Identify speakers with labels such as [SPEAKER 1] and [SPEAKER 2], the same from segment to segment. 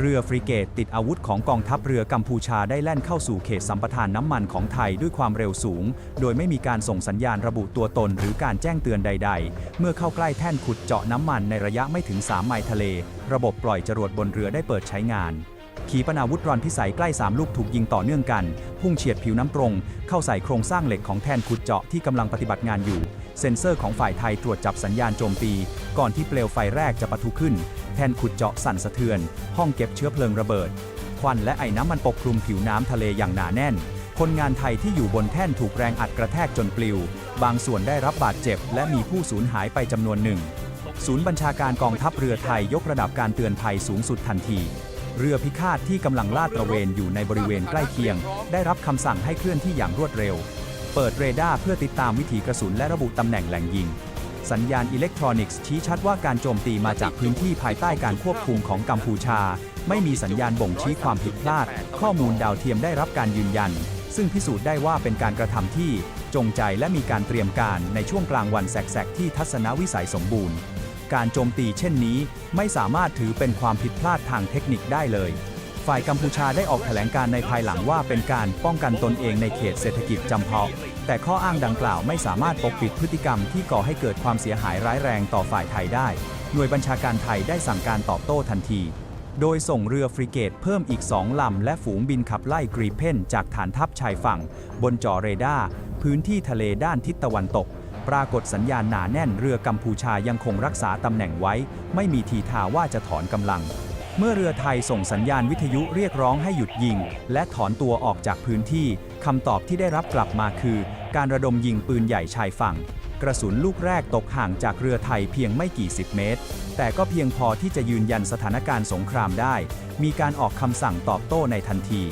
[SPEAKER 1] เรือฟริเกตติดอาวุธของกองทัพเรือกัมพูชาได้แล่นเข้าสู่เขตสัมปทานน้ำมันของไทยด้วยความเร็วสูง โดยไม่มีการส่งสัญญาณระบุตัวตนหรือการแจ้งเตือนใด ๆ เมื่อเข้าใกล้แท่นขุดเจาะน้ำมันในระยะไม่ถึง 3 ไมล์ทะเล ระบบปล่อยจรวดบนเรือได้เปิดใช้งานขีปนาวุธรอนพิสัยใกล้ 3 ลูกถูกยิงต่อเนื่องกัน พุ่งเฉียดผิวน้ำตรง เข้าใส่โครงสร้างเหล็กของแท่นขุดเจาะที่กำลังปฏิบัติงานอยู่ เซ็นเซอร์ของฝ่ายไทยตรวจจับสัญญาณโจมตี ก่อนที่เปลวไฟแรกจะปะทุขึ้น แท่นขุดเจาะสั่นสะเทือน ห้องเก็บเชื้อเพลิงระเบิด ควันและไอ้น้ำมันปกคลุมผิวน้ำทะเลอย่างหนาแน่น คนงานไทยที่อยู่บนแท่นถูกแรงอัดกระแทกจนปลิว บางส่วนได้รับบาดเจ็บ และมีผู้สูญหายไปจำนวนหนึ่ง ศูนย์บัญชาการกองทัพเรือไทยยกระดับการเตือนภัยสูงสุดทันที เรือพิฆาตที่กำลังลาดตระเวนอยู่ในบริเวณใกล้เคียง ได้รับคำสั่งให้เคลื่อนที่อย่างรวดเร็ว เปิดเรดาร์เพื่อติดตามวิถีกระสุนและระบุตำแหน่งแหล่งยิง สัญญาณอิเล็กทรอนิกส์ชี้ชัดว่าการโจมตีมาจากพื้นที่ภายใต้การควบคุมของกัมพูชา ไม่มีสัญญาณบ่งชี้ความผิดพลาด ข้อมูลดาวเทียมได้รับการยืนยัน ซึ่งพิสูจน์ได้ว่าเป็นการกระทำที่จงใจและมีการเตรียมการในช่วงกลางวันแสกๆที่ทัศนวิสัยสมบูรณ์ การโจมตีเช่นนี้ไม่สามารถถือเป็นความผิดพลาดทางเทคนิคได้เลยฝ่ายกัมพูชาได้ออกแถลงการในภายหลังว่าเป็นการป้องกันตนเองในเขตเศรษฐกิจจำเพาะ แต่ข้ออ้างดังกล่าวไม่สามารถปกปิดพฤติกรรมที่ก่อให้เกิดความเสียหายร้ายแรงต่อฝ่ายไทยได้ หน่วยบัญชาการไทยได้สั่งการตอบโต้ทันที โดยส่งเรือฟริเกตเพิ่มอีก2ลำ และฝูงบินขับไล่กรีเพนจากฐานทัพชายฝั่ง บนจอเรดาร์พื้นที่ทะเลด้านทิศตะวันตก ปรากฏสัญญาณหนาแน่นเรือกัมพูชายังคงรักษาตำแหน่งไว้ ไม่มีทีท่าว่าจะถอนกำลังเมื่อเรือไทยส่งสัญญาณวิทยุเรียกร้องให้หยุดยิง และถอนตัวออกจากพื้นที่ คำตอบที่ได้รับกลับมาคือ การระดมยิงปืนใหญ่ชายฝั่ง กระสุนลูกแรกตกห่างจากเรือไทยเพียงไม่กี่สิบเมตร แต่ก็เพียงพอที่จะยืนยันสถานการณ์สงครามได้ มีการออกคำสั่งตอบโต้ในทันที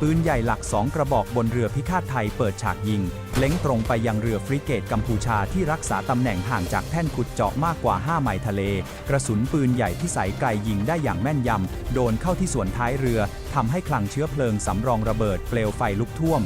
[SPEAKER 1] ปืนใหญ่หลักสองกระบอกบนเรือพิฆาตไทยเปิดฉากยิง เล็งตรงไปยังเรือฟริเกตกัมพูชาที่รักษาตำแหน่งห่างจากแท่นขุดเจาะมากกว่า 5 ไมล์ทะเล กระสุนปืนใหญ่ที่ใสไกลยิงได้อย่างแม่นยำโดนเข้าที่ส่วนท้ายเรือทำให้คลังเชื้อเพลิงสำรองระเบิดเปลวไฟลุกท่วม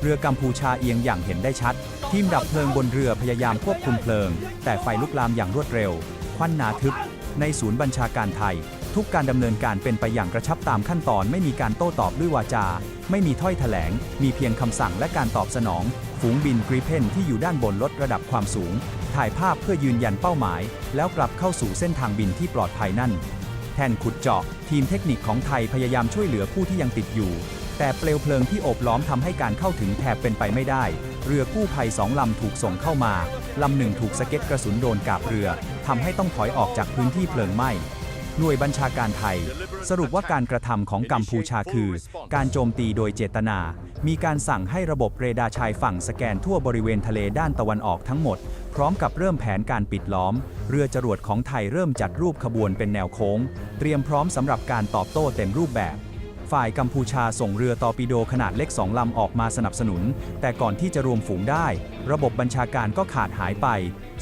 [SPEAKER 1] เรือกัมพูชาเอียงอย่างเห็นได้ชัด ทีมดับเพลิงบนเรือพยายามควบคุมเพลิง แต่ไฟลุกลามอย่างรวดเร็ว ควันหนาทึบ ในศูนย์บัญชาการไทย ทุกการดำเนินการเป็นไปอย่างกระชับตามขั้นตอน ไม่มีการโต้ตอบด้วยวาจา ไม่มีถ้อยแถลง มีเพียงคำสั่งและการตอบสนอง ฝูงบินกรีเพนที่อยู่ด้านบนลดระดับความสูง ถ่ายภาพเพื่อยืนยันเป้าหมาย แล้วกลับเข้าสู่เส้นทางบินที่ปลอดภัยนั่นแทนขุดเจาะ ทีมเทคนิคของไทยพยายามช่วยเหลือผู้ที่ยังติดอยู่ แต่เปลวเพลิงที่โอบล้อมทำให้การเข้าถึงแทบเป็นไปไม่ได้ เรือกู้ภัยสองลำถูกส่งเข้ามา ลำหนึ่งถูกสะเก็ดกระสุนโดนกาบเรือทำให้ต้องถอยออกจากพื้นที่เพลิงไหม้หน่วยบัญชาการไทย สรุปว่าการกระทำของกัมพูชาคือ การโจมตีโดยเจตนา มีการสั่งให้ระบบเรดาร์ชายฝั่งสแกนทั่วบริเวณทะเลด้านตะวันออกทั้งหมด พร้อมกับเริ่มแผนการปิดล้อม เรือจรวดของไทยเริ่มจัดรูปขบวนเป็นแนวโค้ง เตรียมพร้อมสำหรับการตอบโต้เต็มรูปแบบ ฝ่ายกัมพูชาส่งเรือตอร์ปิโดขนาดเล็กสองลำออกมาสนับสนุน แต่ก่อนที่จะรวมฝูงได้ ระบบบัญชาการก็ขาดหายไป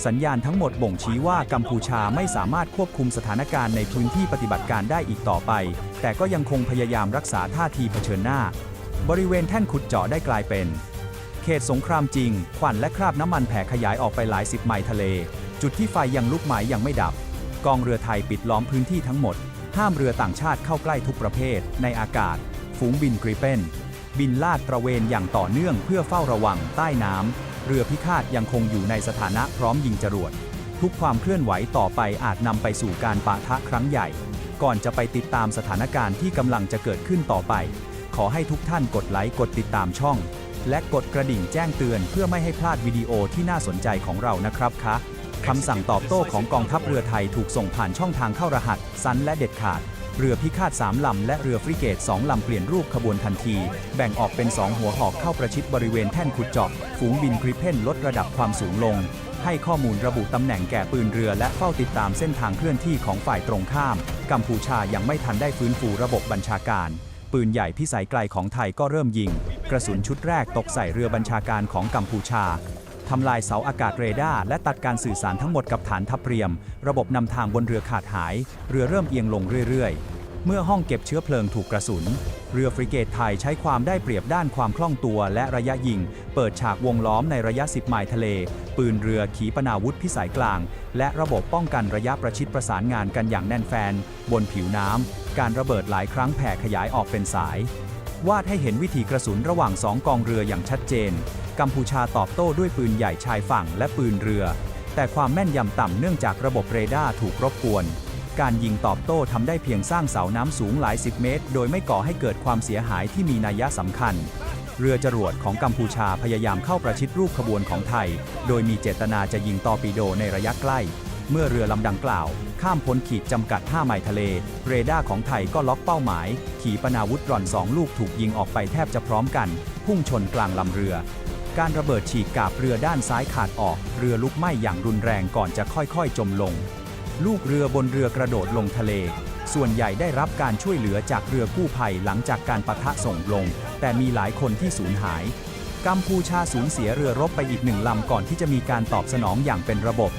[SPEAKER 1] สัญญาณทั้งหมดบ่งชี้ว่ากัมพูชาไม่สามารถควบคุมสถานการณ์ในพื้นที่ปฏิบัติการได้อีกต่อไป แต่ก็ยังคงพยายามรักษาท่าทีเผชิญหน้า บริเวณแท่นขุดเจาะได้กลายเป็น เขตสงครามจริง ควันและคราบน้ำมันแผ่ขยายออกไปหลายสิบไมล์ทะเล จุดที่ไฟยังลุกไหม้ยังไม่ดับ กองเรือไทยปิดล้อมพื้นที่ทั้งหมด ห้ามเรือต่างชาติเข้าใกล้ทุกประเภท ในอากาศ ฝูงบินกริเปนบินลาดตระเวนอย่างต่อเนื่องเพื่อเฝ้าระวังใต้น้ำ เรือพิฆาตยังคงอยู่ในสถานะพร้อมยิงจรวด ทุกความเคลื่อนไหวต่อไปอาจนำไปสู่การปะทะครั้งใหญ่ ก่อนจะไปติดตามสถานการณ์ที่กำลังจะเกิดขึ้นต่อไป ขอให้ทุกท่านกดไลค์กดติดตามช่อง และกดกระดิ่งแจ้งเตือนเพื่อไม่ให้พลาดวิดีโอที่น่าสนใจของเรานะครับคะ คำสั่งตอบโต้ของกองทัพเรือไทยถูกส่งผ่านช่องทางเข้ารหัสซันและเด็ดขาด เรือพิฆาต 3 ลำ และเรือฟริเกต 2 ลำ เปลี่ยนรูปขบวนทันที แบ่งออกเป็น 2 หัวหอกเข้าประชิดบริเวณแท่นขุดเจาะฝูงบินกริเพนลดระดับความสูงลง ให้ข้อมูลระบุตำแหน่งแก่ปืนเรือและเฝ้าติดตามเส้นทางเคลื่อนที่ของฝ่ายตรงข้าม กัมพูชายังไม่ทันได้ฟื้นฟูระบบบัญชาการปืนใหญ่พิสัยไกลของไทยก็เริ่มยิง กระสุนชุดแรกตกใส่เรือบัญชาการของกัมพูชา ทำลายเสาอากาศเรดาร์และตัดการสื่อสารทั้งหมดกับฐานทัพเรียม ระบบนำทางบนเรือขาดหาย เรือเริ่มเอียงลงเรื่อยๆ เมื่อห้องเก็บเชื้อเพลิงถูกกระสุน เรือฟริเกตไทยใช้ความได้เปรียบด้านความคล่องตัวและระยะยิง เปิดฉากวงล้อมในระยะ 10 ไมล์ทะเล ปืนเรือขีปนาวุธพิสัยกลาง และระบบป้องกันระยะประชิดประสานงานกันอย่างแน่นแฟน บนผิวน้ำการระเบิดหลายครั้งแผ่ขยายออกเป็นสาย วาดให้เห็นวิธีกระสุนระหว่างสองกองเรืออย่างชัดเจน กัมพูชาตอบโต้ด้วยปืนใหญ่ชายฝั่งและปืนเรือ แต่ความแม่นยำต่ำเนื่องจากระบบเรดาร์ถูกรบกวน การยิงตอบโต้ทำได้เพียงสร้างเสาน้ำสูงหลายสิบเมตร โดยไม่ก่อให้เกิดความเสียหายที่มีนัยสำคัญ เรือจรวดของกัมพูชาพยายามเข้าประชิดรูปขบวนของไทย โดยมีเจตนาจะยิงตอร์ปิโดในระยะใกล้ เมื่อเรือลำดังกล่าว ข้ามพ้นขีดจำกัด5ไมล์ทะเล เรดาร์ของไทยก็ล็อกเป้าหมาย ขีปนาวุธร่อนสองลูกถูกยิงออกไปแทบจะพร้อมกัน พุ่งชนกลางลำเรือ การระเบิดฉีกกาบเรือด้านซ้ายขาดออก เรือลุกไหม้อย่างรุนแรงก่อนจะค่อยๆ จมลง ลูกเรือบนเรือกระโดดลงทะเล ส่วนใหญ่ได้รับการช่วยเหลือจากเรือกู้ภัยหลังจากการปะทะส่งลง แต่มีหลายคนที่สูญหาย กัมพูชาสูญเสียเรือรบไปอีกหนึ่งลำก่อนที่จะมีการตอบสนองอย่างเป็นระบบ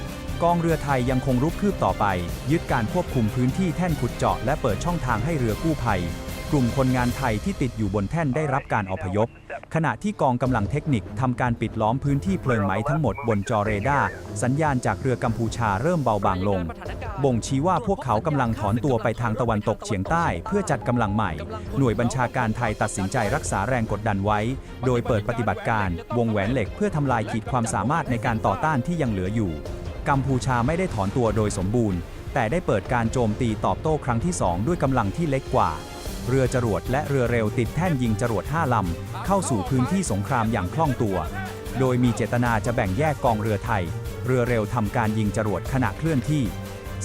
[SPEAKER 1] กองเรือไทยยังคงรุกคืบต่อไป ยึดการควบคุมพื้นที่แท่นขุดเจาะและเปิดช่องทางให้เรือกู้ภัย กลุ่มคนงานไทยที่ติดอยู่บนแท่นได้รับการอพยพ ขณะที่กองกำลังเทคนิคทำการปิดล้อมพื้นที่เพลิงไหม้ทั้งหมดบนจอเรดาร์สัญญาณจากเรือกัมพูชาเริ่มเบาบางลง บ่งชี้ว่าพวกเขากำลังถอนตัวไปทางตะวันตกเฉียงใต้ เพื่อจัดกำลังใหม่ หน่วยบัญชาการไทยตัดสินใจรักษาแรงกดดันไว้ โดยเปิดปฏิบัติการ วงแหวนเหล็กเพื่อทำลายขีดความสามารถในการต่อต้านที่ยังเหลืออยู่ กัมพูชาไม่ได้ถอนตัวโดยสมบูรณ์ แต่ได้เปิดการโจมตีตอบโต้ครั้งที่ 2 ด้วยกำลังที่เล็กกว่า เรือจรวดและเรือเร็วติดแท่นยิงจรวด5ลำ เข้าสู่พื้นที่สงครามอย่างคล่องตัว โดยมีเจตนาจะแบ่งแยกกองเรือไทย เรือเร็วทำการยิงจรวดขณะเคลื่อนที่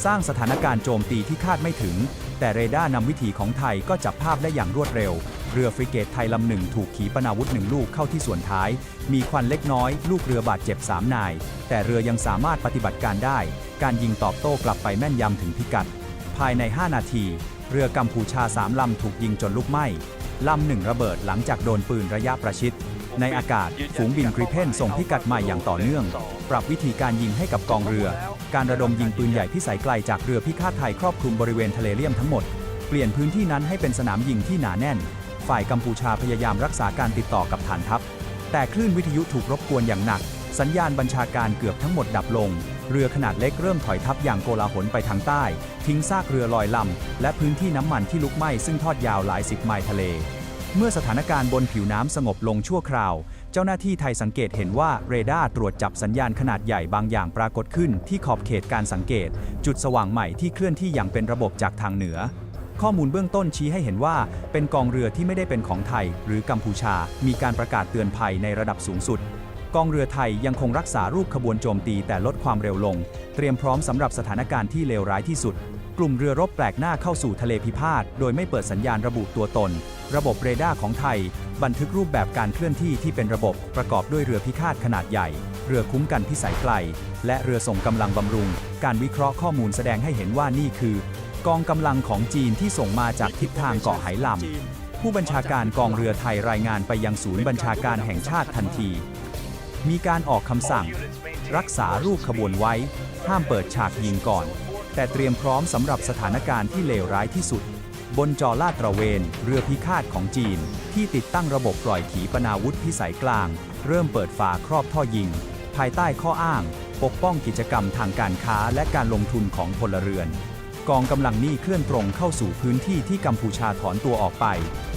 [SPEAKER 1] สร้างสถานการณ์โจมตีที่คาดไม่ถึง แต่เรดาร์นำวิถีของไทยก็จับภาพได้อย่างรวดเร็ว เรือฟริเกตไทยลำหนึ่งถูกขีปนาวุธหนึ่งลูกเข้าที่ส่วนท้าย มีควันเล็กน้อย ลูกเรือบาดเจ็บ3นาย แต่เรือยังสามารถปฏิบัติการได้ การยิงตอบโต้กลับไปแม่นยำถึงพิกัด ภายใน 5 นาที เรือกัมพูชา3ลำถูกยิงจนลุกไหม้ลำหนึ่งระเบิดหลังจากโดนปืนระยะประชิด ในอากาศฝูงบินกริเพนส่งพิกัดใหม่อย่างต่อเนื่อง ปรับวิธีการยิงให้กับกองเรือ การระดมยิงปืนใหญ่พิสัยไกลจากเรือพิฆาตไทยครอบคลุมบริเวณทะเลเลี่ยมทั้งหมด เปลี่ยนพื้นที่นั้นให้เป็นสนามยิงที่หนาแน่น ฝ่ายกัมพูชาพยายามรักษาการติดต่อกับฐานทัพ แต่คลื่นวิทยุถูกรบกวนอย่างหนัก สัญญาณบัญชาการเกือบทั้งหมดดับลง เรือขนาดเล็กเริ่มถอยทับอย่างโกลาหลไปทางใต้ ทิ้งซากเรือลอยลำ และพื้นที่น้ำมันที่ลุกไหม้ซึ่งทอดยาวหลายสิบไมล์ทะเล เมื่อสถานการณ์บนผิวน้ำสงบลงชั่วคราว เจ้าหน้าที่ไทยสังเกตเห็นว่าเรดาร์ตรวจจับสัญญาณขนาดใหญ่บางอย่างปรากฏขึ้นที่ขอบเขตการสังเกต จุดสว่างใหม่ที่เคลื่อนที่อย่างเป็นระบบจากทางเหนือ ข้อมูลเบื้องต้นชี้ให้เห็นว่า เป็นกองเรือที่ไม่ได้เป็นของไทย หรือกัมพูชา มีการประกาศเตือนภัยในระดับสูงสุดกองเรือไทยยังคงรักษารูปขบวนโจมตีแต่ลดความเร็วลง เตรียมพร้อมสำหรับสถานการณ์ที่เลวร้ายที่สุด กลุ่มเรือรบแปลกหน้าเข้าสู่ทะเลพิพาท โดยไม่เปิดสัญญาณระบุตัวตน ระบบเรดาร์ของไทย บันทึกรูปแบบการเคลื่อนที่ที่เป็นระบบประกอบด้วยเรือพิฆาตขนาดใหญ่ เรือคุ้มกันพิสัยไกล และเรือส่งกำลังบำรุง การวิเคราะห์ข้อมูลแสดงให้เห็นว่านี่คือ กองกำลังของจีนที่ส่งมาจากทิศทางเกาะไหหลำผู้บัญชาการกองเรือไทยรายงานไปยังศูนย์บัญชาการแห่งชาติทันที มีการออกคำสั่ง รักษารูปขบวนไว้ ห้ามเปิดฉากยิงก่อน แต่เตรียมพร้อมสำหรับสถานการณ์ที่เลวร้ายที่สุด บนจอลาดตระเวน เรือพิฆาตของจีน ที่ติดตั้งระบบปล่อยขีปนาวุธพิสัยกลาง เริ่มเปิดฝาครอบท่อยิง ภายใต้ข้ออ้าง ปกป้องกิจกรรมทางการค้าและการลงทุนของพลเรือน กองกำลังนี้เคลื่อนตรงเข้าสู่พื้นที่ที่กัมพูชาถอนตัวออกไป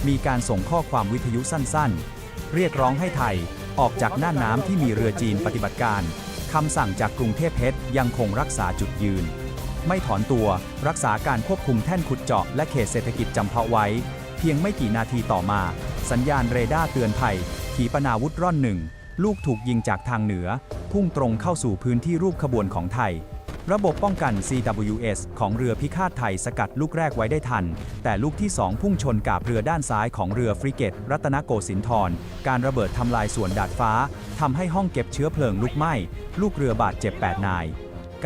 [SPEAKER 1] มีการส่งข้อความวิทยุสั้นๆ เรียกร้องให้ไทยออกจากน่านน้ำที่มีเรือจีนปฏิบัติการคำสั่งจากกรุงเทพเพชรยังคงรักษาจุดยืน ไม่ถอนตัว รักษาการควบคุมแท่นขุดเจาะและเขตเศรษฐกิจจำเพาะไว้ เพียงไม่กี่นาทีต่อมา สัญญาณเรดาร์เตือนภัย ขีปนาวุธร่อนหนึ่ง ลูกถูกยิงจากทางเหนือ พุ่งตรงเข้าสู่พื้นที่รูปขบวนของไทย ระบบป้องกัน CWS ของเรือพิฆาตไทยสกัดลูกแรกไว้ได้ทัน แต่ลูกที่2พุ่งชนกาบเรือด้านซ้ายของเรือฟริเกต รัตนโกสินทร์การระเบิดทำลายส่วนดาดฟ้าทำให้ห้องเก็บเชื้อเพลิงลุกไหม้ ลูกเรือบาดเจ็บ8นาย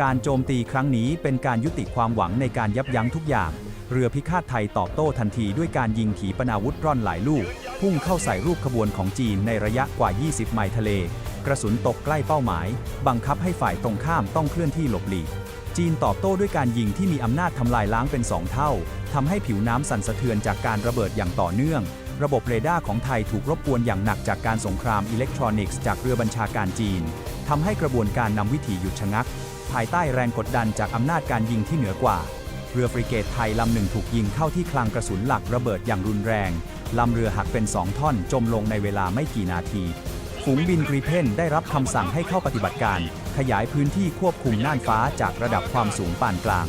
[SPEAKER 1] การโจมตีครั้งนี้เป็นการยุติความหวังในการยับยั้งทุกอย่าง เรือพิฆาตไทยตอบโต้ทันทีด้วยการยิงขีปนาวุธร่อนหลายลูก พุ่งเข้าใส่รูปขบวนของจีนในระยะกว่า 20 ไมล์ทะเล กระสุนตกใกล้เป้าหมาย บังคับให้ฝ่ายตรงข้ามต้องเคลื่อนที่หลบหลีก จีนตอบโต้ด้วยการยิงที่มีอำนาจทำลายล้างเป็นสองเท่า ทำให้ผิวน้ำสั่นสะเทือนจากการระเบิดอย่างต่อเนื่อง ระบบเรดาร์ของไทยถูกรบกวนอย่างหนักจากการสงครามอิเล็กทรอนิกส์จากเรือบัญชาการจีนทำให้กระบวนการนำวิถีหยุดชะงัก ภายใต้แรงกดดันจากอำนาจการยิงที่เหนือกว่า เรือฟริเกตไทยลำหนึ่งถูกยิงเข้าที่คลังกระสุนหลักระเบิดอย่างรุนแรง ลำเรือหักเป็นสองท่อนจมลงในเวลาไม่กี่นาทีฝูงบินกรีเพนได้รับคำสั่งให้เข้าปฏิบัติการ ขยายพื้นที่ควบคุมน่านฟ้าจากระดับความสูงปานกลาง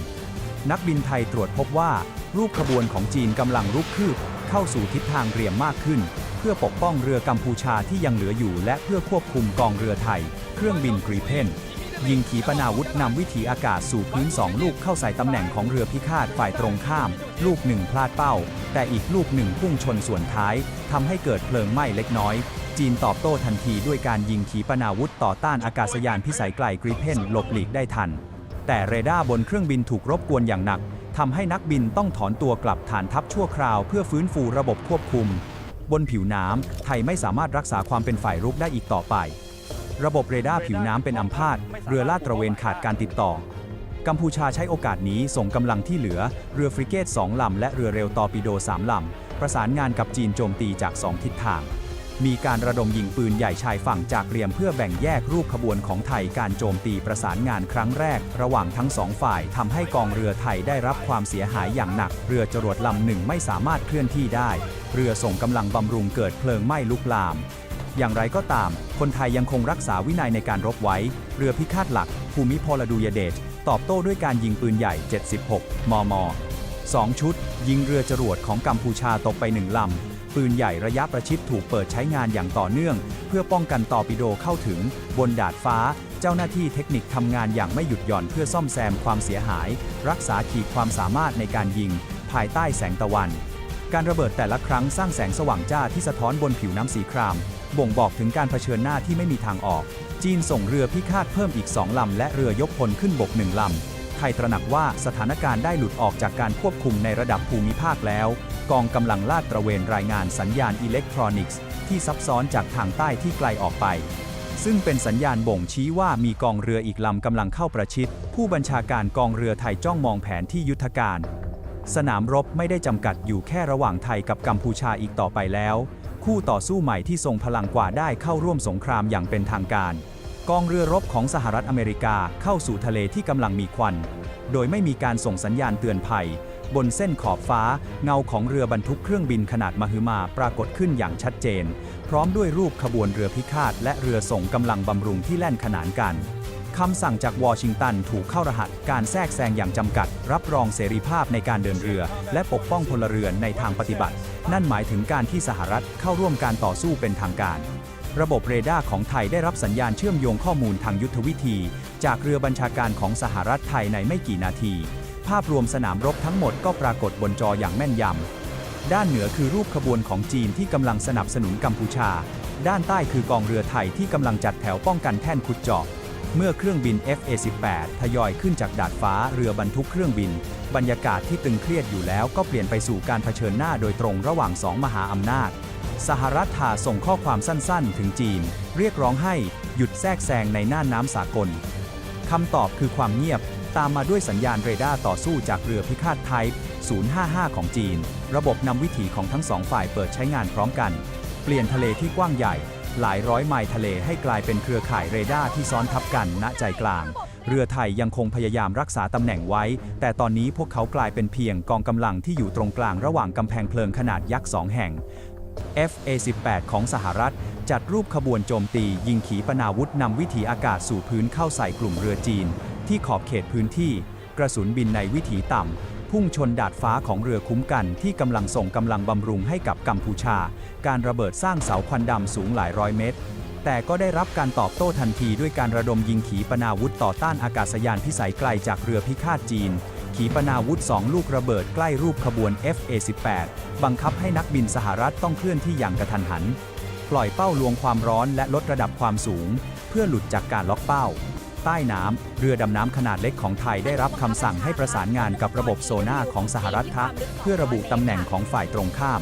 [SPEAKER 1] นักบินไทยตรวจพบว่า รูปขบวนของจีนกำลังรุกคืบ เข้าสู่ทิศทางเรียมมากขึ้น เพื่อปกป้องเรือกัมพูชาที่ยังเหลืออยู่ และเพื่อควบคุมกองเรือไทย เครื่องบินกรีเพน ยิงขีปนาวุธนำวิถีอากาศสู่พื้นสองลูกเข้าใส่ตำแหน่งของเรือพิฆาตฝ่ายตรงข้าม ลูกหนึ่งพลาดเป้า แต่อีกลูกหนึ่งพุ่งชนส่วนท้ายทำให้เกิดเพลิงไหม้เล็กน้อย จีนตอบโต้ทันทีด้วยการยิงขีปนาวุธต่อต้านอากาศยานพิสัยไกลกริเพนหลบหลีกได้ทัน แต่เรดาร์บนเครื่องบินถูกรบกวนอย่างหนักทำให้นักบินต้องถอนตัวกลับฐานทัพชั่วคราวเพื่อฟื้นฟูระบบควบคุม บนผิวน้ำไทยไม่สามารถรักษาความเป็นฝ่ายรุกได้อีกต่อไป ระบบเรดาร์ผิวน้ำเป็นอัมพาตเรือลาดตระเวนขาดการติดต่อ กัมพูชาใช้โอกาสนี้ส่งกำลังที่เหลือ เรือฟริเกต 2 ลำ และเรือเร็วตอปิโด 3 ลำ ประสานงานกับจีนโจมตีจาก 2 ทิศทาง มีการระดมยิงปืนใหญ่ชายฝั่งจากเรียมเพื่อแบ่งแยกรูปขบวนของไทยการโจมตีประสานงานครั้งแรก ระหว่างทั้งสองฝ่ายทำให้กองเรือไทยได้รับความเสียหายอย่างหนัก เรือจรวดลำหนึ่งไม่สามารถเคลื่อนที่ได้ เรือส่งกำลังบำรุงเกิดเพลิงไหม้ลุกลาม อย่างไรก็ตาม คนไทยยังคงรักษาวินัยในการรบไว้ เรือพิฆาตหลัก ภูมิพลอดูยเดช ตอบโต้ด้วยการยิงปืนใหญ่ 76 มม 2 ชุด ยิงเรือจรวดของกัมพูชาตกไปหนึ่งลำ ปืนใหญ่ระยะประชิดถูกเปิดใช้งานอย่างต่อเนื่อง เพื่อป้องกันตอร์ปิโดเข้าถึง บนดาดฟ้า เจ้าหน้าที่เทคนิคทำงานอย่างไม่หยุดหย่อนเพื่อซ่อมแซมความเสียหาย รักษาขีดความสามารถในการยิง ภายใต้แสงตะวันการระเบิดแต่ละครั้งสร้างแสงสว่างจ้าที่สะท้อนบนผิวน้ำสีคราม บ่งบอกถึงการเผชิญหน้าที่ไม่มีทางออก จีนส่งเรือพิฆาตเพิ่มอีกสองลำและเรือยกพลขึ้นบกหนึ่งลำ ไทยตระหนักว่าสถานการณ์ได้หลุดออกจากการควบคุมในระดับภูมิภาคแล้ว กองกำลังลาดตระเวนรายงานสัญญาณอิเล็กทรอนิกส์ ที่ซับซ้อนจากทางใต้ที่ไกลออกไป ซึ่งเป็นสัญญาณบ่งชี้ว่ามีกองเรืออีกลำกำลังเข้าประชิด ผู้บัญชาการกองเรือไทยจ้องมองแผนที่ยุทธการ สนามรบไม่ได้จำกัดอยู่แค่ระหว่างไทยกับกัมพูชาอีกต่อไปแล้ว คู่ต่อสู้ใหม่ที่ทรงพลังกว่าได้เข้าร่วมสงครามอย่างเป็นทางการ กองเรือรบของสหรัฐอเมริกาเข้าสู่ทะเลที่กำลังมีควัน โดยไม่มีการส่งสัญญาณเตือนภัย บนเส้นขอบฟ้า เงาของเรือบรรทุกเครื่องบินขนาดมหึมาปรากฏขึ้นอย่างชัดเจน พร้อมด้วยรูปขบวนเรือพิฆาตและเรือส่งกำลังบำรุงที่แล่นขนานกัน คำสั่งจากวอชิงตันถูกเข้ารหัสการแทรกแซงอย่างจำกัด รับรองเสรีภาพในการเดินเรือ และปกป้องพลเรือนในทางปฏิบัติ นั่นหมายถึงการที่สหรัฐเข้าร่วมการต่อสู้เป็นทางการ ระบบเรดาร์ของไทยได้รับสัญญาณเชื่อมโยงข้อมูลทางยุทธวิธี จากเรือบัญชาการของสหรัฐไทยในไม่กี่นาที ภาพรวมสนามรบทั้งหมดก็ปรากฏบนจออย่างแม่นยำด้านเหนือคือรูปขบวนของจีนที่กำลังสนับสนุนกัมพูชา ด้านใต้คือกองเรือไทยที่กำลังจัดแถวป้องกันแท่นขุดเจาะ เมื่อเครื่องบิน FA-18 ทยอยขึ้นจากดาดฟ้าเรือบรรทุกเครื่องบิน บรรยากาศที่ตึงเครียดอยู่แล้วก็เปลี่ยนไปสู่การเผชิญหน้าโดยตรงระหว่างสองมหาอำนาจ สหรัฐทาส่งข้อความสั้นๆ ถึงจีน เรียกร้องให้หยุดแทรกแซงในน่านน้ำสากลคำตอบคือความเงียบ ตามมาด้วยสัญญาณเรดาร์ต่อสู้จากเรือพิฆาตไทป์055 ของจีน ระบบนำวิถีของทั้งสองฝ่ายเปิดใช้งานพร้อมกัน เปลี่ยนทะเลที่กว้างใหญ่ หลายร้อยไมล์ทะเลให้กลายเป็นเครือข่ายเรดาร์ที่ซ้อนทับกันณใจกลาง เรือไทยยังคงพยายามรักษาตำแหน่งไว้ แต่ตอนนี้พวกเขากลายเป็นเพียงกองกำลังที่อยู่ตรงกลางระหว่างกำแพงเพลิงขนาดยักษ์สองแห่ง FA-18 ของสหรัฐ จัดรูปขบวนโจมตี ยิงขีปนาวุธนำวิถีอากาศสู่พื้นเข้าใส่กลุ่มเรือจีน ที่ขอบเขตพื้นที่ กระสุนบินในวิถีต่ำ พุ่งชนดาดฟ้าของเรือคุ้มกันที่กำลังส่งกำลังบำรุงให้กับกัมพูชา การระเบิดสร้างเสาควันดำสูงหลายร้อยเมตร แต่ก็ได้รับการตอบโต้ทันทีด้วยการระดมยิงขีปนาวุธต่อต้านอากาศยานพิสัยไกลจากเรือพิฆาตจีน ขีปนาวุธ 2 ลูกระเบิดใกล้รูปขบวน FA-18 บังคับให้นักบินสหรัฐต้องเคลื่อนที่อย่างกระทันหัน ปล่อยเป้าลวงความร้อนและลดระดับความสูง เพื่อหลุดจากการล็อกเป้า ใต้น้ำ เรือดำน้ำขนาดเล็กของไทยได้รับคำสั่งให้ประสานงานกับระบบโซน่าของสหรัฐทะเพื่อระบุตำแหน่งของฝ่ายตรงข้าม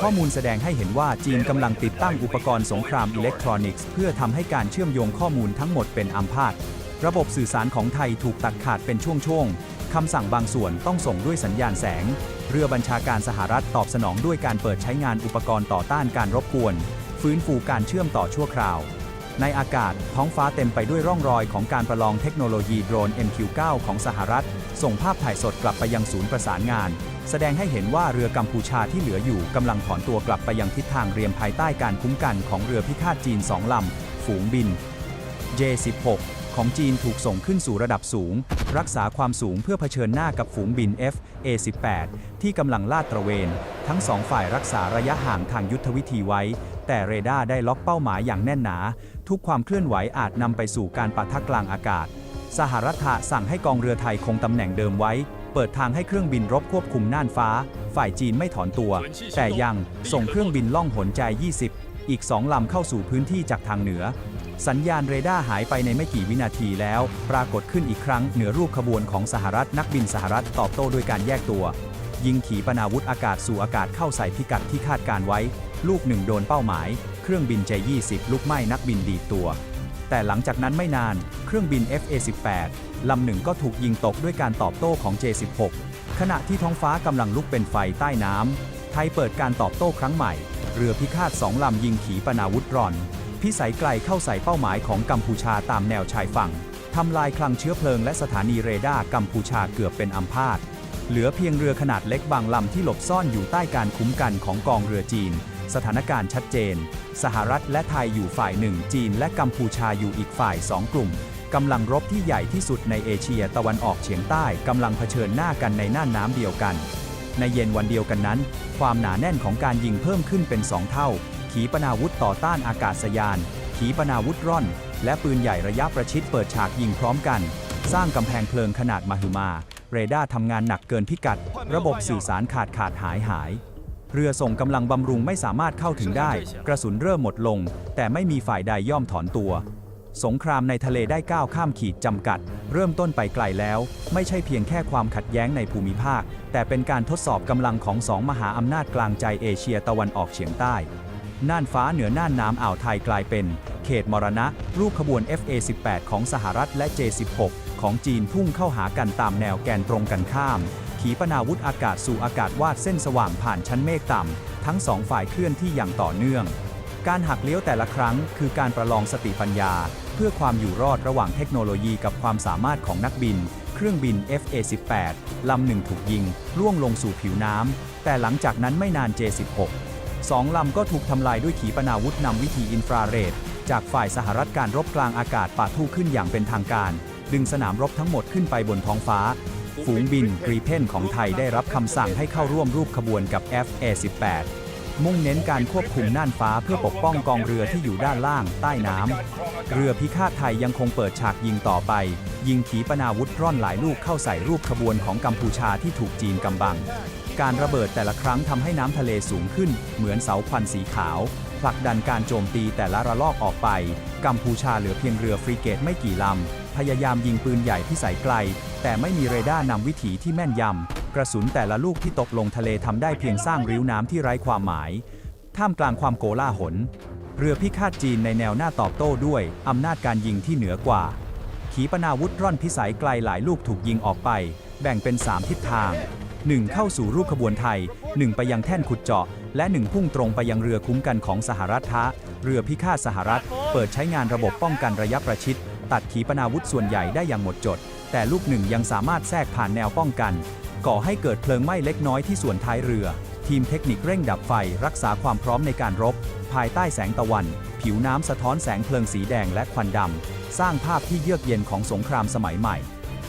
[SPEAKER 1] ข้อมูลแสดงให้เห็นว่าจีนกำลังติดตั้งอุปกรณ์สงครามอิเล็กทรอนิกส์ เพื่อทำให้การเชื่อมโยงข้อมูลทั้งหมดเป็นอัมพาตระบบสื่อสารของไทยถูกตัดขาดเป็นช่วงๆคำสั่งบางส่วนต้องส่งด้วยสัญญาณแสง เรือบัญชาการสหรัฐตอบสนองด้วยการเปิดใช้งานอุปกรณ์ต่อต้านการรบกวน ฟื้นฟูการเชื่อมต่อชั่วคราว ในอากาศท้องฟ้าเต็มไปด้วยร่องรอยของการประลองเทคโนโลยีโดรน MQ-9 ของสหรัฐ ส่งภาพถ่ายสดกลับไปยังศูนย์ประสานงาน แสดงให้เห็นว่าเรือกัมพูชาที่เหลืออยู่กำลังถอนตัวกลับไปยังทิศทางเรียมภายใต้การคุ้มกันของเรือพิฆาตจีนสองลำ ฝูงบิน J16 ของจีนถูกส่งขึ้นสู่ระดับสูง รักษาความสูงเพื่อเผชิญหน้ากับฝูงบิน F-A18 ที่กำลังลาดตระเวน ทั้งสองฝ่ายรักษาระยะห่างทางยุทธวิธีไว้ แต่เรดาร์ได้ล็อกเป้าหมายอย่างแน่นหนา ทุกความเคลื่อนไหวอาจนำไปสู่การปะทะกลางอากาศ สหรัฐสั่งให้กองเรือไทยคงตำแหน่งเดิมไว้ เปิดทางให้เครื่องบินรบควบคุมน่านฟ้า ฝ่ายจีนไม่ถอนตัว แต่ยังส่งเครื่องบินล่องหนใจ 20 อีกสองลำเข้าสู่พื้นที่จากทางเหนือ สัญญาณเรดาร์หายไปในไม่กี่วินาทีแล้ว ปรากฏขึ้นอีกครั้งเหนือรูปขบวนของสหรัฐนักบินสหรัฐตอบโต้ด้วยการแยกตัว ยิงขีปนาวุธอากาศสู่อากาศเข้าใส่พิกัดที่คาดการไว้ ลูกหนึ่งโดนเป้าหมาย เครื่องบิน J-20 ลุกไหม้นักบินดีตัว แต่หลังจากนั้นไม่นาน เครื่องบิน FA-18 ลำหนึ่งก็ถูกยิงตกด้วยการตอบโต้ของ J-16 ขณะที่ท้องฟ้ากำลังลุกเป็นไฟใต้น้ำ ไทยเปิดการตอบโต้ครั้งใหม่ เรือพิฆาตสองลำยิงขีปนาวุธรอน พิสัยไกลเข้าใส่เป้าหมายของกัมพูชาตามแนวชายฝั่งทำลายคลังเชื้อเพลิงและสถานีเรดาร์กัมพูชาเกือบเป็นอัมพาต เหลือเพียงเรือขนาดเล็กบางลำที่หลบซ่อนอยู่ใต้การคุ้มกันของกองเรือจีน สถานการณ์ชัดเจน สหรัฐและไทยอยู่ฝ่ายหนึ่ง จีนและกัมพูชาอยู่อีกฝ่ายสองกลุ่มกำลังรบที่ใหญ่ที่สุดในเอเชียตะวันออกเฉียงใต้กำลังเผชิญหน้ากันในน่านน้ำเดียวกัน ในเย็นวันเดียวกันนั้น ความหนาแน่นของการยิงเพิ่มขึ้นเป็นสองเท่า ขีปนาวุธต่อต้านอากาศยาน ขีปนาวุธร่อน และปืนใหญ่ระยะประชิดเปิดฉากยิงพร้อมกัน สร้างกำแพงเพลิงขนาดมหึมา เรดาร์ทำงานหนักเกินพิกัด ระบบสื่อสารขาดขาดหายหาย เรือส่งกำลังบำรุงไม่สามารถเข้าถึงได้ กระสุนเริ่มหมดลง แต่ไม่มีฝ่ายใดย่อมถอนตัว สงครามในทะเลได้ก้าวข้ามขีดจำกัด เริ่มต้นไปไกลแล้ว ไม่ใช่เพียงแค่ความขัดแย้งในภูมิภาค แต่เป็นการทดสอบกำลังของสองมหาอำนาจกลางใจเอเชียตะวันออกเฉียงใต้น่านฟ้าเหนือน่านน้ำอ่าวไทยกลายเป็น เขตมรณะ รูปขบวน FA-18 ของสหรัฐและ J-16 ของจีนพุ่งเข้าหากันตามแนวแกนตรงกันข้าม ขีปนาวุธอากาศสู่อากาศวาดเส้นสว่างผ่านชั้นเมฆต่ำ ทั้งสองฝ่ายเคลื่อนที่อย่างต่อเนื่อง การหักเลี้ยวแต่ละครั้งคือการประลองสติปัญญา เพื่อความอยู่รอดระหว่างเทคโนโลยีกับความสามารถของนักบิน เครื่องบิน FA-18 ลำหนึ่งถูกยิง ล่วงลงสู่ผิวน้ำ แต่หลังจากนั้นไม่นาน J-16 สองลำก็ถูกทำลายด้วยขีปนาวุธนำวิธีอินฟราเรด จากฝ่ายสหรัฐการรบกลางอากาศปะทุขึ้นอย่างเป็นทางการ ดึงสนามรบทั้งหมดขึ้นไปบนท้องฟ้า ฝูงบินกรีเพนของไทยได้รับคำสั่งให้เข้าร่วมรูปขบวนกับ FA-18 มุ่งเน้นการควบคุมน่านฟ้าเพื่อปกป้องกองเรือที่อยู่ด้านล่าง ใต้น้ำ เรือพิฆาตไทยยังคงเปิดฉากยิงต่อไป ยิงขีปนาวุธร่อนหลายลูกเข้าใส่รูปขบวนของกัมพูชาที่ถูกจีนกำบัง การระเบิดแต่ละครั้งทำให้น้ำทะเลสูงขึ้น เหมือนเสาควันสีขาว ผลักดันการโจมตีแต่ละระลอกออกไป กัมพูชาเหลือเพียงเรือฟรีเกตไม่กี่ลำ พยายามยิงปืนใหญ่ที่ใส่ไกล แต่ไม่มีเรดาร์นำวิถีที่แม่นยำ กระสุนแต่ละลูกที่ตกลงทะเลทำได้เพียงสร้างริ้วน้ำที่ไร้ความหมาย ท่ามกลางความโกลาหล เรือพิฆาตจีนในแนวหน้าตอบโต้ด้วยอำนาจการยิงที่เหนือกว่า ขีปนาวุธร่อนพิสัยไกลหลายลูกถูกยิงออกไป แบ่งเป็น 3 ทิศทาง 1 เข้าสู่รูปขบวนไทย 1 ไปยังแท่นขุดเจาะ และ 1 พุ่งตรงไปยังเรือคุ้มกันของสหรัฐทะเรือพิฆาตสหรัฐ เปิดใช้งานระบบป้องกันระยะประชิด ตัดขีปนาวุธส่วนใหญ่ได้อย่างหมดจด แต่ลูกหนึ่งยังสามารถแทรกผ่านแนวป้องกัน ก่อให้เกิดเพลิงไหม้เล็กน้อยที่ส่วนท้ายเรือ ทีมเทคนิคเร่งดับไฟรักษาความพร้อมในการรบ ภายใต้แสงตะวัน ผิวน้ำสะท้อนแสงเพลิงสีแดงและควันดำ สร้างภาพที่เยือกเย็นของสงครามสมัยใหม่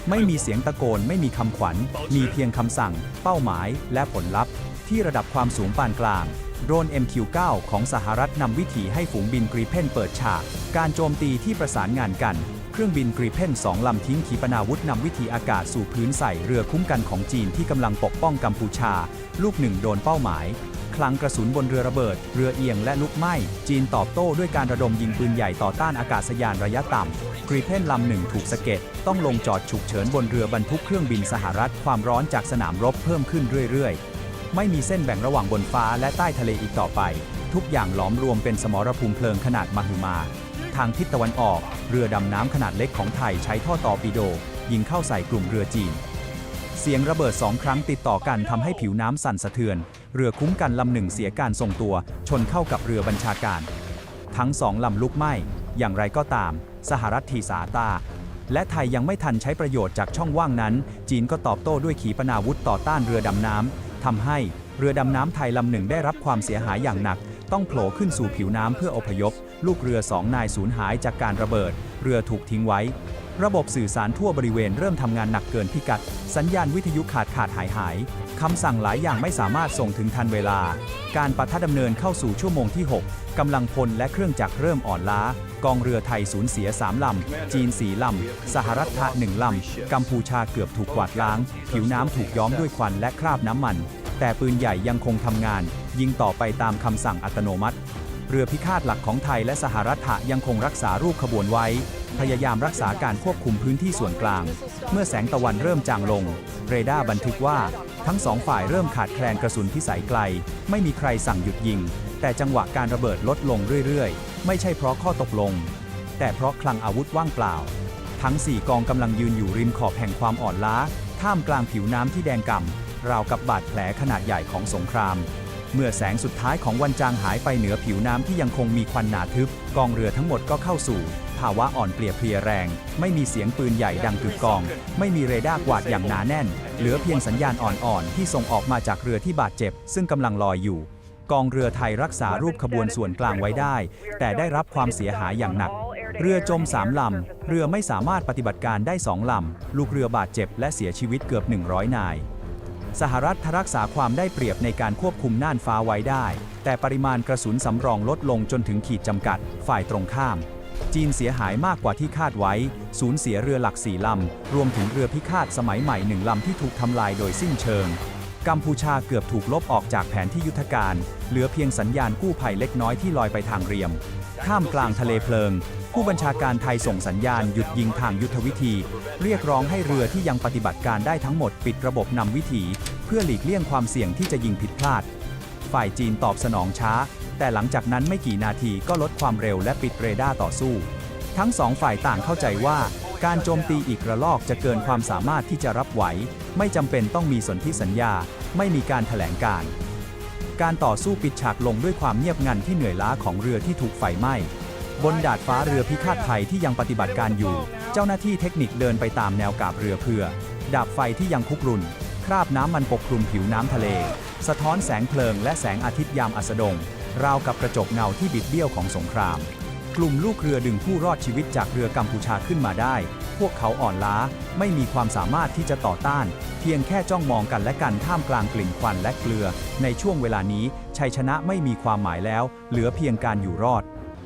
[SPEAKER 1] ไม่มีเสียงตะโกนไม่มีคำขวัญ มีเพียงคำสั่ง เป้าหมาย และผลลัพธ์ ที่ระดับความสูงปานกลางโดรน MQ9 ของสหรัฐนำวิถีให้ฝูงบินกรีเพนเปิดฉาก การโจมตีที่ประสานงานกัน เครื่องบินกรีเพนสองลำทิ้งขีปนาวุธนำวิถีอากาศสู่พื้นใส่เรือคุ้มกันของจีนที่กำลังปกป้องกัมพูชา ลูกหนึ่งโดนเป้าหมาย คลังกระสุนบนเรือระเบิด เรือเอียงและลุกไหม้ จีนตอบโต้ด้วยการระดมยิงปืนใหญ่ต่อต้านอากาศยานระยะต่ำกรีเพนลำหนึ่งถูกสะเก็ดต้องลงจอดฉุกเฉินบนเรือบรรทุกเครื่องบินสหรัฐความร้อนจากสนามรบเพิ่มขึ้นเรื่อยๆ ไม่มีเส้นแบ่งระหว่างบนฟ้าและใต้ทะเลอีกต่อไป ทุกอย่างหลอมรวมเป็นสมรภูมิเพลิงขนาดมหึมา ทางทิศตะวันออก เรือดำน้ำขนาดเล็กของไทยใช้ท่อตอปิโด ยิงเข้าใส่กลุ่มเรือจีน เสียงระเบิดสองครั้งติดต่อกันทำให้ผิวน้ำสั่นสะเทือน เรือคุ้มกันลำหนึ่งเสียการทรงตัว ชนเข้ากับเรือบัญชาการ ทั้งสองลำลุกไหม้ อย่างไรก็ตาม สหรัฐทีสาตา และไทยยังไม่ทันใช้ประโยชน์จากช่องว่างนั้น จีนก็ตอบโต้ด้วยขีปนาวุธต่อต้านเรือดำน้ำทำให้เรือดำน้ำไทยลำหนึ่งได้รับความเสียหายอย่างหนัก ต้องโผล่ขึ้นสู่ผิวน้ำเพื่ออพยพ ลูกเรือสองนายสูญหายจากการระเบิด เรือถูกทิ้งไว้ ระบบสื่อสารทั่วบริเวณเริ่มทำงานหนักเกินพิกัด สัญญาณวิทยุขาดขาดหายหายคำสั่งหลายอย่างไม่สามารถส่งถึงทันเวลา การปะทะดำเนินเข้าสู่ชั่วโมงที่ 6 กำลังพลและเครื่องจักรเริ่มอ่อนล้า กองเรือไทยสูญเสีย 3 ลำ จีน 4 ลำ สหรัฐทะหนึ่งลำ กัมพูชาเกือบถูกกวาดล้าง ผิวน้ำถูกย้อมด้วยควันและคราบน้ำมัน แต่ปืนใหญ่ยังคงทำงาน ยิงต่อไปตามคำสั่งอัตโนมัติ เรือพิฆาตหลักของไทยและสหรัฐะยังคงรักษารูปขบวนไว้ พยายามรักษาการควบคุมพื้นที่ส่วนกลาง เมื่อแสงตะวันเริ่มจางลง เรดาร์บันทึกว่า ทั้งสองฝ่ายเริ่มขาดแคลนกระสุนพิสัยไกล ไม่มีใครสั่งหยุดยิง แต่จังหวะการระเบิดลดลงเรื่อยๆ ไม่ใช่เพราะข้อตกลง แต่เพราะคลังอาวุธว่างเปล่า ทั้ง4กองกำลังยืนอยู่ริมขอบแห่งความอ่อนล้าท่ามกลางผิวน้ำที่แดงก่ำราวกับบาดแผลขนาดใหญ่ของสงคราม เมื่อแสงสุดท้ายของวันจางหายไปเหนือผิวน้ำที่ยังคงมีควันหนาทึบ กองเรือทั้งหมดก็เข้าสู่ ภาวะอ่อนเปลี่ยเพลียแรง ไม่มีเสียงปืนใหญ่ดังกึกกอง ไม่มีเรดาร์กวาดอย่างหนาแน่น เหลือเพียงสัญญาณอ่อนๆ ที่ส่งออกมาจากเรือที่บาดเจ็บ ซึ่งกำลังลอยอยู่ กองเรือไทยรักษารูปขบวนส่วนกลางไว้ได้ แต่ได้รับความเสียหายอย่างหนักเรือจมสามลำ เรือไม่สามารถปฏิบัติการได้สองลำ ลูกเรือบาดเจ็บและเสียชีวิตเกือบ 100 นาย สหรัฐรักษาความได้เปรียบในการควบคุมน่านฟ้าไว้ได้ แต่ปริมาณกระสุนสำรองลดลงจนถึงขีดจำกัด ฝ่ายตรงข้าม จีนเสียหายมากกว่าที่คาดไว้ สูญเสียเรือหลักสี่ลำ รวมถึงเรือพิฆาตสมัยใหม่หนึ่งลำที่ถูกทำลายโดยสิ้นเชิง กัมพูชาเกือบถูกลบออกจากแผนที่ยุทธการ เหลือเพียงสัญญาณกู้ภัยเล็กน้อยที่ลอยไปทางเรียมท่ามกลางทะเลเพลิง ผู้บัญชาการไทยส่งสัญญาณหยุดยิงทางยุทธวิธี เรียกร้องให้เรือที่ยังปฏิบัติการได้ทั้งหมดปิดระบบนำวิถี เพื่อหลีกเลี่ยงความเสี่ยงที่จะยิงผิดพลาด ฝ่ายจีนตอบสนองช้า แต่หลังจากนั้นไม่กี่นาทีก็ลดความเร็วและปิดเรดาร์ต่อสู้ ทั้งสองฝ่ายต่างเข้าใจว่าการโจมตีอีกระลอกจะเกินความสามารถที่จะรับไหว ไม่จำเป็นต้องมีสนธิสัญญา ไม่มีการถแถลงการ การต่อสู้ปิดฉากลงด้วยความเงียบงันที่เหนื่อยล้าของเรือที่ถูกไฟไหม้ บนดาดฟ้าเรือพิฆาตไทยที่ยังปฏิบัติการอยู่ เจ้าหน้าที่เทคนิคเดินไปตามแนวกาบเรือเพื่อ ดับไฟที่ยังคุกรุ่น คราบน้ำมันปกคลุมผิวน้ำทะเล สะท้อนแสงเพลิงและแสงอาทิตย์ยามอัสดง ราวกับกระจกเงาที่บิดเบี้ยวของสงคราม กลุ่มลูกเรือดึงผู้รอดชีวิตจากเรือกัมพูชาขึ้นมาได้ พวกเขาอ่อนล้าไม่มีความสามารถที่จะต่อต้าน เพียงแค่จ้องมองกันและกันท่ามกลางกลิ่นควันและเกลือ ในช่วงเวลานี้ชัยชนะไม่มีความหมายแล้ว เหลือเพียงการอยู่รอด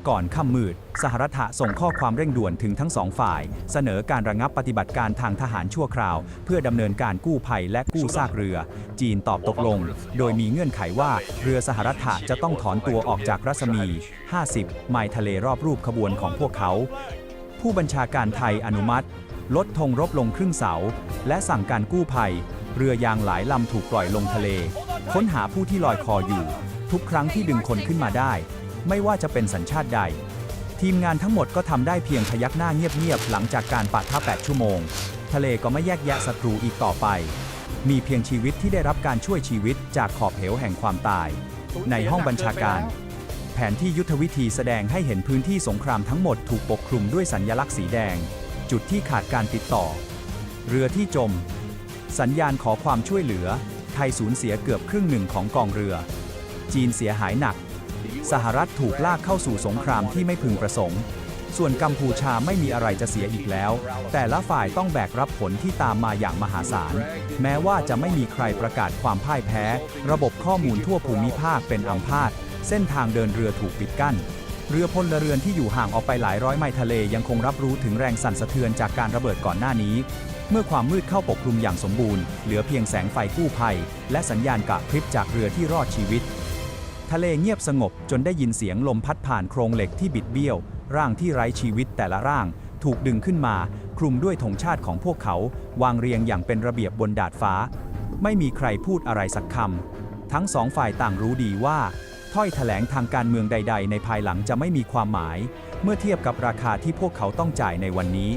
[SPEAKER 1] ก่อนค่ำมืด สหรัฐะส่งข้อความเร่งด่วนถึงทั้งสองฝ่าย เสนอการระงับปฏิบัติการทางทหารชั่วคราว เพื่อดำเนินการกู้ภัยและกู้ซากเรือ จีนตอบตกลง โดยมีเงื่อนไขว่าเรือสหรัฐะจะต้องถอนตัวออกจากรัศมี 50 ไมล์ทะเลรอบรูปขบวนของพวกเขา ผู้บัญชาการไทยอนุมัติ ลดธงรบลงครึ่งเสา และสั่งการกู้ภัย เรือยางหลายลำถูกปล่อยลงทะเล ค้นหาผู้ที่ลอยคออยู่ ทุกครั้งที่ดึงคนขึ้นมาได้ ไม่ว่าจะเป็นสัญชาติใด ทีมงานทั้งหมดก็ทำได้เพียงพยักหน้าเงียบๆหลังจากการปะท่า8ชั่วโมง ทะเลก็ไม่แยกแยะศัตรูอีกต่อไป มีเพียงชีวิตที่ได้รับการช่วยชีวิตจากขอบเหวแห่งความตาย ในห้องบัญชาการ แผนที่ยุทธวิธีแสดงให้เห็นพื้นที่สงครามทั้งหมดถูกปกคลุมด้วยสัญลักษณ์สีแดง จุดที่ขาดการติดต่อ เรือที่จม สัญญาณขอความช่วยเหลือไทยสูญเสียเกือบครึ่งหนึ่งของกองเรือ จีนเสียหายหนัก สหรัฐถูกลากเข้าสู่สงครามที่ไม่พึงประสงค์ ส่วนกัมพูชาไม่มีอะไรจะเสียอีกแล้ว แต่ละฝ่ายต้องแบกรับผลที่ตามมาอย่างมหาศาล แม้ว่าจะไม่มีใครประกาศความพ่ายแพ้ ระบบข้อมูลทั่วภูมิภาคเป็นอัมพาต เส้นทางเดินเรือถูกปิดกั้นเรือพลเรือนที่อยู่ห่างออกไปหลายร้อยไมล์ทะเลยังคงรับรู้ถึงแรงสั่นสะเทือนจากการระเบิดก่อนหน้านี้ เมื่อความมืดเข้าปกคลุมอย่างสมบูรณ์ เหลือเพียงแสงไฟกู้ภัย และสัญญาณกะพริบจากเรือที่รอดชีวิต ทะเลเงียบสงบจนได้ยินเสียงลมพัดผ่านโครงเหล็กที่บิดเบี้ยว ร่างที่ไร้ชีวิตแต่ละร่าง ถูกดึงขึ้นมา คลุมด้วยธงชาติของพวกเขา วางเรียงอย่างเป็นระเบียบบนดาดฟ้า ไม่มีใครพูดอะไรสักคำทั้งสองฝ่ายต่างรู้ดีว่า ถ้อยแถลงทางการเมืองใด ๆ ในภายหลังจะไม่มีความหมาย เมื่อเทียบกับราคาที่พวกเขาต้องจ่ายในวันนี้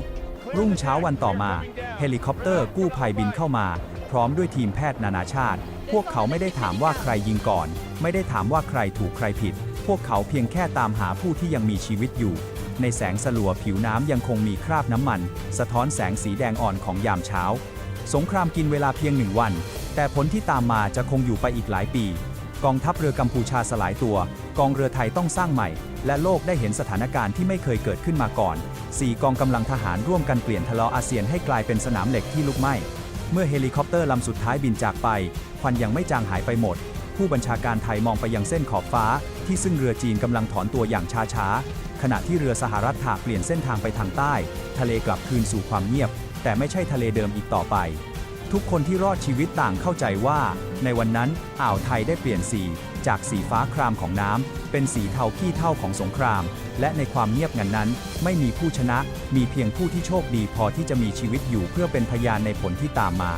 [SPEAKER 1] รุ่งเช้าวันต่อมา เฮลิคอปเตอร์กู้ภัยบินเข้ามา พร้อมด้วยทีมแพทย์นานาชาติ พวกเขาไม่ได้ถามว่าใครยิงก่อน ไม่ได้ถามว่าใครถูกใครผิด พวกเขาเพียงแค่ตามหาผู้ที่ยังมีชีวิตอยู่ ในแสงสลัวผิวน้ำยังคงมีคราบน้ำมัน สะท้อนแสงสีแดงอ่อนของยามเช้า สงครามกินเวลาเพียงหนึ่งวัน แต่ผลที่ตามมาจะคงอยู่ไปอีกหลายปี กองทัพเรือกัมพูชาสลายตัว กองเรือไทยต้องสร้างใหม่ และโลกได้เห็นสถานการณ์ที่ไม่เคยเกิดขึ้นมาก่อน 4 กองกำลังทหารร่วมกันเปลี่ยนทะเลาะอาเซียนให้กลายเป็นสนามเหล็กที่ลุกไหม้ เมื่อเฮลิคอปเตอร์ลำสุดท้ายบินจากไป ควันยังไม่จางหายไปหมด ผู้บัญชาการไทยมองไปยังเส้นขอบฟ้า ที่ซึ่งเรือจีนกำลังถอนตัวอย่างช้าๆ ขณะที่เรือสหรัฐถากเปลี่ยนเส้นทางไปทางใต้ ทะเลกลับคืนสู่ความเงียบ แต่ไม่ใช่ทะเลเดิมอีกต่อไป ทุกคนที่รอดชีวิตต่างเข้าใจว่า ในวันนั้นอ่าวไทยได้เปลี่ยนสี จากสีฟ้าครามของน้ำเป็นสีเทาขี้เท่าของสงคราม และในความเงียบงันนั้น ไม่มีผู้ชนะ มีเพียงผู้ที่โชคดีพอที่จะมีชีวิตอยู่เพื่อเป็นพยานในผลที่ตามมา